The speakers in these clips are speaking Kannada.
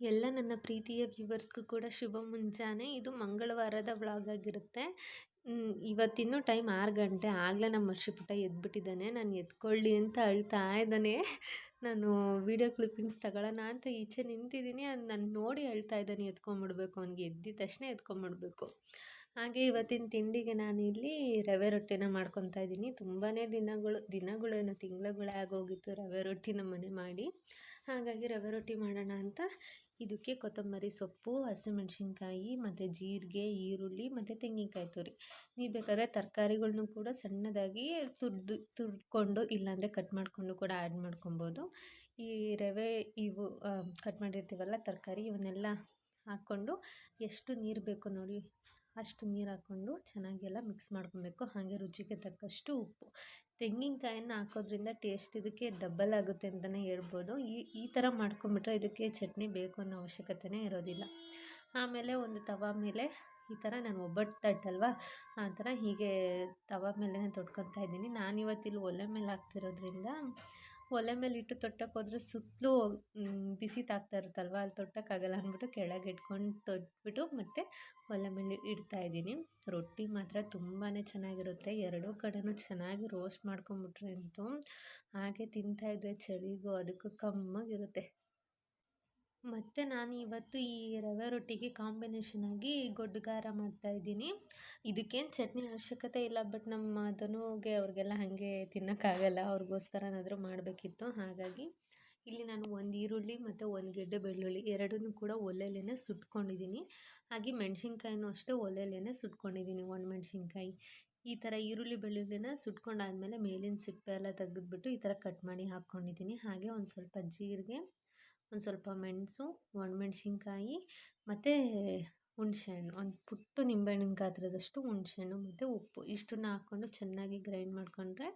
ಎಲ್ಲ ನನ್ನ ಪ್ರೀತಿಯ ವ್ಯೂವರ್ಸ್ಗೂ ಕೂಡ ಶುಭ ಮುಂಜಾನೆ. ಇದು ಮಂಗಳವಾರದ ವ್ಲಾಗ್ ಆಗಿರುತ್ತೆ. ಇವತ್ತಿನ್ನೂ ಟೈಮ್ ಆರು ಗಂಟೆ. ಆಗಲೇ ನಮ್ಮ ಪುಟ್ಟ ಎದ್ಬಿಟ್ಟಿದ್ದಾನೆ. ನಾನು ಎತ್ಕೊಳ್ಳಿ ಅಂತ ಅಳ್ತಾ ಇದ್ದಾನೆ. ನಾನು ವೀಡಿಯೋ ಕ್ಲಿಪ್ಪಿಂಗ್ಸ್ ತಗೊಳ್ಳೋಣ ಅಂತ ಈಚೆ ನಿಂತಿದ್ದೀನಿ. ಅದು ನಾನು ನೋಡಿ ಅಳ್ತಾ ಇದ್ದಾನೆ ಎತ್ಕೊಂಬಿಡ್ಬೇಕು ಅವ್ನಿಗೆ ಎದ್ದಿದ ತಕ್ಷಣ ಎತ್ಕೊಂಬಿಡ್ಬೇಕು ಹಾಗೆ ಇವತ್ತಿನ ತಿಂಡಿಗೆ ನಾನು ಇಲ್ಲಿ ರವೆ ರೊಟ್ಟಿನ ಮಾಡ್ಕೊತಾ ಇದ್ದೀನಿ. ತುಂಬಾ ದಿನಗಳು ದಿನಗಳೇನು ತಿಂಗಳುಗಳೇ ಆಗೋಗಿತ್ತು ರವೆ ರೊಟ್ಟಿ ಮನೆ ಮಾಡಿ. ಹಾಗಾಗಿ ರವೆ ರೊಟ್ಟಿ ಮಾಡೋಣ ಅಂತ. ಇದಕ್ಕೆ ಕೊತ್ತಂಬರಿ ಸೊಪ್ಪು, ಹಸಿಮೆಣ್ಸಿನ್ಕಾಯಿ, ಮತ್ತು ಜೀರಿಗೆ, ಈರುಳ್ಳಿ, ಮತ್ತು ತೆಂಗಿನಕಾಯಿ ತುರಿ. ನೀವು ಬೇಕಾದ್ರೆ ತರಕಾರಿಗಳ್ನೂ ಕೂಡ ಸಣ್ಣದಾಗಿ ತುರಿದು, ತುರ್ಕೊಂಡು, ಇಲ್ಲಾಂದರೆ ಕಟ್ ಮಾಡಿಕೊಂಡು ಕೂಡ ಆ್ಯಡ್ ಮಾಡ್ಕೊಬೋದು ಈ ರವೆ ಇವು ಕಟ್ ಮಾಡಿರ್ತೀವಲ್ಲ, ತರಕಾರಿ ಇವನ್ನೆಲ್ಲ ಹಾಕ್ಕೊಂಡು ಎಷ್ಟು ನೀರು ಬೇಕು ನೋಡಿ. ಅಷ್ಟು ನೀರು ಹಾಕ್ಕೊಂಡು ಚೆನ್ನಾಗೆಲ್ಲ ಮಿಕ್ಸ್ ಮಾಡ್ಕೊಬೇಕು. ಹಾಗೆ ರುಚಿಗೆ ತಕ್ಕಷ್ಟು ಉಪ್ಪು. ತೆಂಗಿನಕಾಯನ್ನು ಹಾಕೋದ್ರಿಂದ ಟೇಸ್ಟ್ ಇದಕ್ಕೆ ಡಬ್ಬಲ್ ಆಗುತ್ತೆ ಅಂತಲೇ ಹೇಳ್ಬೋದು. ಈ ಈ ಥರ ಮಾಡ್ಕೊಂಬಿಟ್ರೆ ಇದಕ್ಕೆ ಚಟ್ನಿ ಬೇಕು ಅನ್ನೋ ಅವಶ್ಯಕತೆಯೇ ಇರೋದಿಲ್ಲ. ಆಮೇಲೆ ಒಂದು ತವ ಮೇಲೆ ಈ ಥರ ನಾನು ಒಬ್ಬಟ್ಟು ತಟ್ಟಲ್ವ? ಆ ಥರ ಹೀಗೆ ತವ ಮೇಲೆ ತೊಟ್ಕೊತಾ ಇದ್ದೀನಿ. ನಾನಿವತ್ತಿಲ್ಲಿ ಒಲೆ ಮೇಲೆ ಹಾಕ್ತಿರೋದ್ರಿಂದ ಒಲೆ ಮೇಲೆ ಇಟ್ಟು ತೊಟ್ಟಕ್ಕೆ ಹೋದ್ರೆ ಸುತ್ತಲೂ ಬಿಸಿ ತಾಗ್ತಾ ಇರುತ್ತಲ್ವ? ಅಲ್ಲಿ ತೊಟ್ಟಕ್ಕಾಗಲ್ಲ ಅಂದ್ಬಿಟ್ಟು ಕೆಳಗೆ ಇಟ್ಕೊಂಡು ತೊಟ್ಬಿಟ್ಟು ಮತ್ತು ಒಲೆ ಮೇಲೆ ಇಡ್ತಾ ಇದ್ದೀನಿ. ರೊಟ್ಟಿ ಮಾತ್ರ ತುಂಬಾ ಚೆನ್ನಾಗಿರುತ್ತೆ. ಎರಡೂ ಕಡೆನೂ ಚೆನ್ನಾಗಿ ರೋಸ್ಟ್ ಮಾಡ್ಕೊಂಬಿಟ್ರೆ ಅಂತೂ ಹಾಗೆ ತಿಂತಾಯಿದ್ರೆ ಚಳಿಗೂ ಅದಕ್ಕೂ ಕಮ್ಮಾಗಿರುತ್ತೆ. ಮತ್ತು ನಾನು ಇವತ್ತು ಈ ರವೆ ರೊಟ್ಟಿಗೆ ಕಾಂಬಿನೇಷನ್ ಆಗಿ ಗೊಡ್ಡು ಖಾರ ಮಾಡ್ತಾಯಿದ್ದೀನಿ ಇದಕ್ಕೇನು ಚಟ್ನಿ ಅವಶ್ಯಕತೆ ಇಲ್ಲ ಬಟ್ ನಮ್ಮ ಧನುಗೆ ಅವ್ರಿಗೆಲ್ಲ ಹಾಗೆ ತಿನ್ನೋಕ್ಕಾಗಲ್ಲ ಅವ್ರಿಗೋಸ್ಕರನಾದರೂ ಮಾಡಬೇಕಿತ್ತು. ಹಾಗಾಗಿ ಇಲ್ಲಿ ನಾನು ಒಂದು ಈರುಳ್ಳಿ ಮತ್ತು ಒಂದು ಗೆಡ್ಡೆ ಬೆಳ್ಳುಳ್ಳಿ ಎರಡನ್ನೂ ಕೂಡ ಒಲೆಯಲ್ಲೇ ಸುಟ್ಕೊಂಡಿದ್ದೀನಿ. ಹಾಗೆ ಮೆಣಸಿನ್ಕಾಯಿನೂ ಅಷ್ಟೇ ಒಲೆಯಲ್ಲೇ ಸುಟ್ಕೊಂಡಿದ್ದೀನಿ ಮೆಣಸಿನ್ಕಾಯಿ. ಈ ಥರ ಈರುಳ್ಳಿ ಬೆಳ್ಳುಳ್ಳಿನ ಸುಟ್ಕೊಂಡಾದ್ಮೇಲೆ ಮೇಲಿನ ಸಿಪ್ಪೆ ಎಲ್ಲ ತೆಗೆದ್ಬಿಟ್ಟು ಈ ಥರ ಕಟ್ ಮಾಡಿ ಹಾಕ್ಕೊಂಡಿದ್ದೀನಿ. ಹಾಗೆ ಒಂದು ಸ್ವಲ್ಪ ಜೀರಿಗೆ ಒಂದು ಸ್ವಲ್ಪ ಮೆಣಸು ಒಣಮೆಣ್ಸಿನ್ಕಾಯಿ ಮತ್ತು ಹುಣಸೆಹಣ್ಣು. ಒಂದು ಪುಟ್ಟು ನಿಂಬೆಹಣ್ಣಿನ ಗಾತ್ರದಷ್ಟು ಹುಣಸೆಹಣ್ಣು ಮತ್ತು ಉಪ್ಪು. ಇಷ್ಟನ್ನು ಹಾಕ್ಕೊಂಡು ಚೆನ್ನಾಗಿ ಗ್ರೈಂಡ್ ಮಾಡಿಕೊಂಡ್ರೆ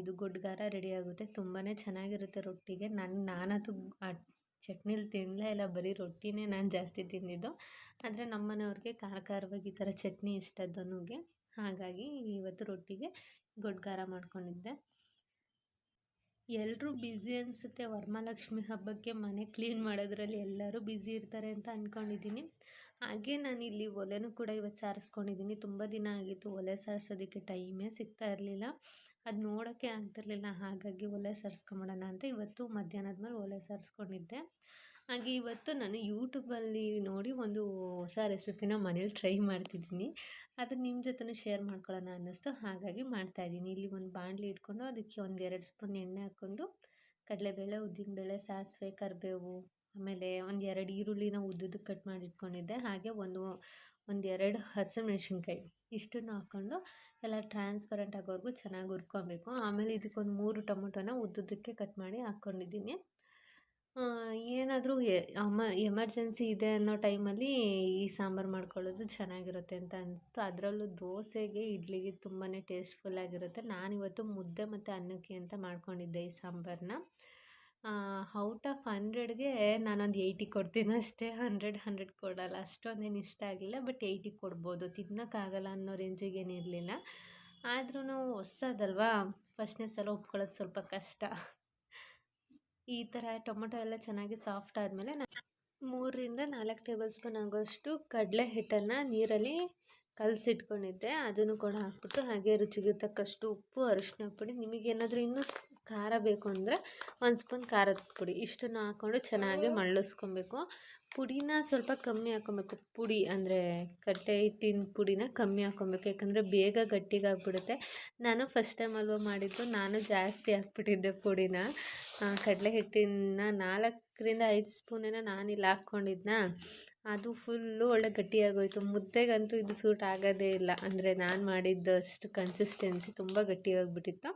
ಇದು ಗೊಡ್ಗಾರ ರೆಡಿ ಆಗುತ್ತೆ. ತುಂಬಾ ಚೆನ್ನಾಗಿರುತ್ತೆ ರೊಟ್ಟಿಗೆ. ನಾನು ನಾನದು ಚಟ್ನಿಲಿ ತಿನ್ನಲೇ ಇಲ್ಲ. ಬರೀ ರೊಟ್ಟಿನೇ ನಾನು ಜಾಸ್ತಿ ತಿಂದಿದ್ದು. ಆದರೆ ನಮ್ಮ ಮನೆಯವ್ರಿಗೆ ಖಾರ ಖಾರವಾಗಿ ಈ ಥರ ಚಟ್ನಿ ಇಷ್ಟ ಹಾಗಾಗಿ ಇವತ್ತು ರೊಟ್ಟಿಗೆ ಗೊಡ್ಗಾರ ಮಾಡ್ಕೊಂಡಿದ್ದೆ. ಎಲ್ಲರೂ ಬ್ಯುಸಿ ಅನಿಸುತ್ತೆ ವರಮಹಾಲಕ್ಷ್ಮಿ ಹಬ್ಬಕ್ಕೆ ಮನೆ ಕ್ಲೀನ್ ಮಾಡೋದ್ರಲ್ಲಿ ಎಲ್ಲರೂ ಬ್ಯುಸಿ ಇರ್ತಾರೆ ಅಂತ ಅಂದ್ಕೊಂಡಿದ್ದೀನಿ ಹಾಗೆ ನಾನು ಇಲ್ಲಿ ಒಲೆನೂ ಕೂಡ ಇವತ್ತು ಸಾರಿಸ್ಕೊಂಡಿದ್ದೀನಿ. ತುಂಬ ದಿನ ಆಗಿತ್ತು ಒಲೆ ಸಾರಿಸೋದಕ್ಕೆ ಟೈಮೇ ಸಿಗ್ತಾ ಇರಲಿಲ್ಲ. ಅದು ನೋಡೋಕ್ಕೆ ಆಗ್ತಿರ್ಲಿಲ್ಲ. ಹಾಗಾಗಿ ಒಲೆ ಸಾರಿಸ್ಕೊಂಬಿಡೋಣ ಅಂತ ಇವತ್ತು ಮಧ್ಯಾಹ್ನದ ಮೇಲೆ ಒಲೆ ಸಾರಿಸ್ಕೊಂಡಿದ್ದೆ. ಹಾಗೆ ಇವತ್ತು ನಾನು ಯೂಟ್ಯೂಬಲ್ಲಿ ನೋಡಿ ಒಂದು ಹೊಸ ರೆಸಿಪಿನ ಮನೇಲಿ ಟ್ರೈ ಮಾಡ್ತಿದ್ದೀನಿ. ಅದು ನಿಮ್ಮ ಜೊತೆನೂ ಶೇರ್ ಮಾಡ್ಕೊಳ್ಳೋಣ ಅನ್ನಿಸ್ತು. ಹಾಗಾಗಿ ಮಾಡ್ತಾಯಿದ್ದೀನಿ ಇಲ್ಲಿ ಒಂದು ಬಾಣಲಿ ಇಟ್ಕೊಂಡು ಅದಕ್ಕೆ ಒಂದು ಎರಡು ಸ್ಪೂನ್ ಎಣ್ಣೆ ಹಾಕ್ಕೊಂಡು ಕಡಲೆಬೇಳೆ, ಉದ್ದಿನಬೇಳೆ, ಸಾಸಿವೆ, ಕರಿಬೇವು, ಆಮೇಲೆ ಒಂದು ಎರಡು ಈರುಳ್ಳಿನ ಉದ್ದುದಕ್ಕೆ ಕಟ್ ಮಾಡಿ ಇಟ್ಕೊಂಡಿದ್ದೆ. ಹಾಗೆ ಒಂದು ಒಂದು ಎರಡು ಹಸಿಮೆಣ್ಸಿನ್ಕಾಯಿ ಇಷ್ಟನ್ನು ಹಾಕ್ಕೊಂಡು ಎಲ್ಲ ಟ್ರಾನ್ಸ್ಪರೆಂಟ್ ಆಗೋವರೆಗೂ ಚೆನ್ನಾಗಿ ಹುರ್ಕೊಬೇಕು. ಆಮೇಲೆ ಇದಕ್ಕೊಂದು ಮೂರು ಟೊಮೊಟೊನ ಉದ್ದುದ್ದಕ್ಕೆ ಕಟ್ ಮಾಡಿ ಹಾಕ್ಕೊಂಡಿದ್ದೀನಿ. ಏನಾದರೂ ಅಮ, ಎಮರ್ಜೆನ್ಸಿ ಇದೆ ಅನ್ನೋ ಟೈಮಲ್ಲಿ ಈ ಸಾಂಬಾರು ಮಾಡ್ಕೊಳ್ಳೋದು ಚೆನ್ನಾಗಿರುತ್ತೆ ಅಂತ ಅನಿಸ್ತು. ಅದರಲ್ಲೂ ದೋಸೆಗೆ, ಇಡ್ಲಿಗೆ ತುಂಬಾ ಟೇಸ್ಟ್ಫುಲ್ಲಾಗಿರುತ್ತೆ ನಾನಿವತ್ತು ಮುದ್ದೆ ಮತ್ತು ಅನ್ನಕ್ಕೆ ಅಂತ ಮಾಡ್ಕೊಂಡಿದ್ದೆ ಈ ಸಾಂಬಾರನ್ನ ಔಟ್ ಆಫ್ ಹಂಡ್ರೆಡ್ಗೆ ನಾನೊಂದು ಏಯ್ಟಿ ಕೊಡ್ತೀನಿ ಅಷ್ಟೇ. ಹಂಡ್ರೆಡ್ ಹಂಡ್ರೆಡ್ ಕೊಡೋಲ್ಲ. ಅಷ್ಟೊಂದೇನು ಇಷ್ಟ ಆಗಲಿಲ್ಲ ಬಟ್ ಏಯ್ಟಿ ಕೊಡ್ಬೋದು. ತಿನ್ನೋಕ್ಕಾಗಲ್ಲ ಅನ್ನೋ ರೇಂಜಿಗೇನಿರಲಿಲ್ಲ ಆದ್ರೂ ಹೊಸದಲ್ವಾ? ಫಸ್ಟ್ನೇ ಸಲ ಒಪ್ಕೊಳ್ಳೋದು ಸ್ವಲ್ಪ ಕಷ್ಟ. ಈ ಥರ ಟೊಮೊಟೊ ಎಲ್ಲ ಚೆನ್ನಾಗಿ ಸಾಫ್ಟ್ ಆದಮೇಲೆ ನಾನು ಮೂರರಿಂದ ನಾಲ್ಕು ಟೇಬಲ್ ಸ್ಪೂನ್ ಆಗೋಷ್ಟು ಕಡಲೆ ಹಿಟ್ಟನ್ನು ನೀರಲ್ಲಿ ಕಲಸಿಟ್ಕೊಂಡಿದ್ದೆ. ಅದನ್ನು ಕೂಡ ಹಾಕ್ಬಿಟ್ಟು ಹಾಗೆ ರುಚಿಗೆ ತಕ್ಕಷ್ಟು ಉಪ್ಪು ಅರಿಶಿನ ಪುಡಿ ನಿಮಗೇನಾದರೂ ಇನ್ನೂ ಖಾರ ಬೇಕು ಅಂದರೆ ಒಂದು ಸ್ಪೂನ್ ಖಾರದ ಪುಡಿ. ಇಷ್ಟನ್ನು ಹಾಕ್ಕೊಂಡು ಚೆನ್ನಾಗಿ ಮಳ್ಳಿಸ್ಕೊಬೇಕು. ಪುಡಿನ ಸ್ವಲ್ಪ ಕಮ್ಮಿ ಹಾಕ್ಕೊಬೇಕು ಪುಡಿ ಅಂದರೆ ಕಟ್ಟೆ ಹಿಟ್ಟಿನ ಪುಡಿನ ಕಮ್ಮಿ ಹಾಕ್ಕೊಬೇಕು ಯಾಕಂದರೆ ಬೇಗ ಗಟ್ಟಿಗಾಗ್ಬಿಡುತ್ತೆ. ನಾನು ಫಸ್ಟ್ ಟೈಮ್ ಅಲ್ವಾ ಮಾಡಿದ್ದು. ನಾನು ಜಾಸ್ತಿ ಹಾಕ್ಬಿಟ್ಟಿದ್ದೆ ಪುಡಿನ. ಕಡಲೆ ಹಿಟ್ಟಿನ ನಾಲ್ಕರಿಂದ ಐದು ಸ್ಪೂನೇನ ನಾನಿಲ್ಲಿ ಹಾಕ್ಕೊಂಡಿದ್ನ? ಅದು ಫುಲ್ಲು ಒಳ್ಳೆ ಗಟ್ಟಿಯಾಗೋಯಿತು. ಮುದ್ದೆಗಂತೂ ಇದು ಸೂಟ್ ಆಗೋದೇ ಇಲ್ಲ. ಅಂದರೆ ನಾನು ಮಾಡಿದ್ದಷ್ಟು ಕನ್ಸಿಸ್ಟೆನ್ಸಿ ತುಂಬ ಗಟ್ಟಿಯಾಗಿಬಿಟ್ಟಿತ್ತು.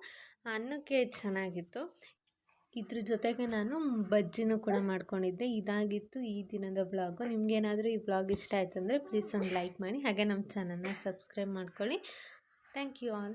ಅನ್ನಕ್ಕೆ ಚೆನ್ನಾಗಿತ್ತು. ಇದ್ರ ಜೊತೆಗೆ ನಾನು ಬಜ್ಜಿನೂ ಕೂಡ ಮಾಡ್ಕೊಂಡಿದ್ದೆ. ಇದಾಗಿತ್ತು ಈ ದಿನದ ಬ್ಲಾಗು ನಿಮಗೇನಾದರೂ ಈ ಬ್ಲಾಗ್ ಇಷ್ಟ ಆಯಿತು ಅಂದರೆ ಪ್ಲೀಸ್ ಒಂದು ಲೈಕ್ ಮಾಡಿ. ಹಾಗೆ ನಮ್ಮ ಚಾನಲ್ನ ಸಬ್ಸ್ಕ್ರೈಬ್ ಮಾಡ್ಕೊಳ್ಳಿ. Thank you all